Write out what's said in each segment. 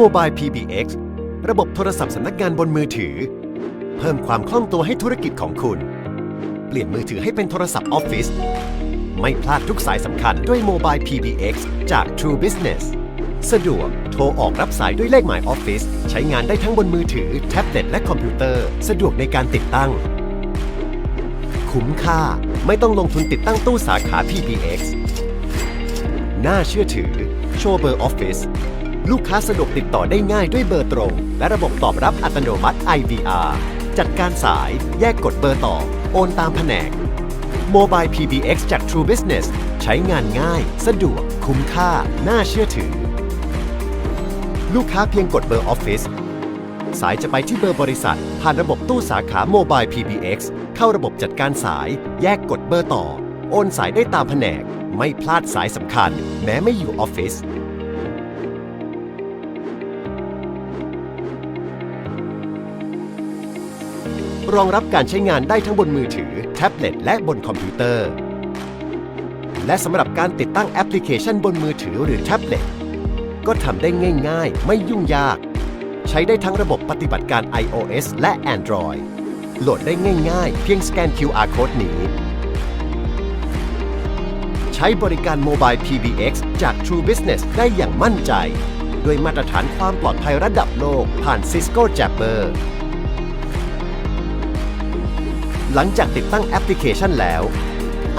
Mobile PBX ระบบโทรศัพท์สำนักงานบนมือถือ เพิ่มความคล่องตัวให้ธุรกิจของคุณ เปลี่ยนมือถือให้เป็นโทรศัพท์ออฟฟิศไม่พลาดทุกสายสำคัญด้วย Mobile PBX จาก True Business สะดวก โทรออกรับสายด้วยเลขหมายออฟฟิศใช้งานได้ทั้งบนมือถือ แท็บเล็ตและคอมพิวเตอร์ สะดวกในการติดตั้ง คุ้มค่าไม่ต้องลงทุนติดตั้งตู้สาขา PBX น่าเชื่อถือ โชว์เบอร์ออฟฟิศ ลูกค้าสะดวกติดต่อได้ง่ายด้วยเบอร์ตรง และระบบตอบรับอัตโนมัติ IVR จัดการสาย แยกกดเบอร์ต่อ โอนตามแผนก Mobile PBX จาก True Business ใช้งานง่าย สะดวก คุ้มค่า น่าเชื่อถือ ลูกค้าเพียงกดเบอร์ออฟฟิศสายจะไปที่เบอร์บริษัท ผ่านระบบตู้สาขา Mobile PBX เข้าระบบจัดการสาย แยกกดเบอร์ต่อ โอนสายได้ตามแผนก ไม่พลาดสายสำคัญ แม้ไม่อยู่ออฟฟิศ รองรับการใช้งานได้ทั้งบนมือถือ แท็บเล็ตและบนคอมพิวเตอร์ และสำหรับการติดตั้งแอปพลิเคชันบนมือถือหรือแท็บเล็ตก็ทำได้ง่ายๆ ไม่ยุ่งยาก ใช้ได้ทั้งระบบปฏิบัติการ iOS และ Android โหลดได้ง่ายๆ เพียงสแกน QR Code นี้ ใช้บริการ Mobile PBX จาก True Business ได้อย่างมั่นใจ ด้วยมาตรฐานความปลอดภัยระดับโลกผ่าน Cisco Jabber หลังจากติดตั้งแอปพลิเคชันแล้ว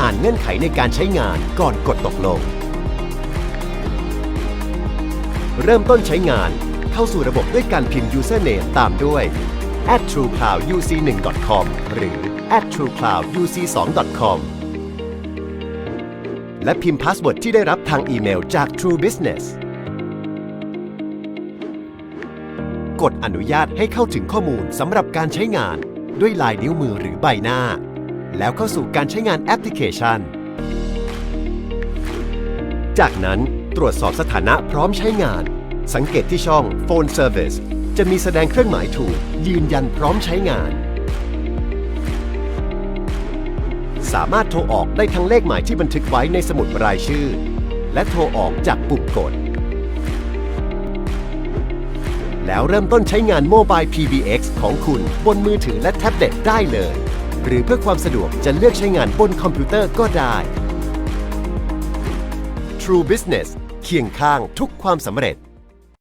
อ่านเงื่อนไขในการใช้งานก่อนกดตกลง เริ่มต้นใช้งานเข้าสู่ระบบด้วยการพิมพ์ username ตามด้วย @trueclouduc1.com หรือ @trueclouduc2.com และพิมพ์พาสเวิร์ดที่ได้รับทางอีเมลจาก True Business กดอนุญาตให้เข้าถึงข้อมูลสำหรับการใช้งาน ด้วยลายนิ้วมือหรือใบหน้า แล้วเข้าสู่การใช้งานแอปพลิเคชัน จากนั้นตรวจสอบสถานะพร้อมใช้งาน สังเกตที่ช่อง Phone Service จะมีแสดงเครื่องหมายถูก ยืนยันพร้อมใช้งาน สามารถโทรออกได้ทั้งเลขหมายที่บันทึกไว้ในสมุดรายชื่อ และโทรออกจากปุ่มกด แล้วเริ่มต้นใช้งาน Mobile PBX ของคุณบนมือถือและแท็บเล็ตได้เลย หรือเพื่อความสะดวกจะเลือกใช้งานบนคอมพิวเตอร์ก็ได้ True Business เคียงข้างทุกความสำเร็จ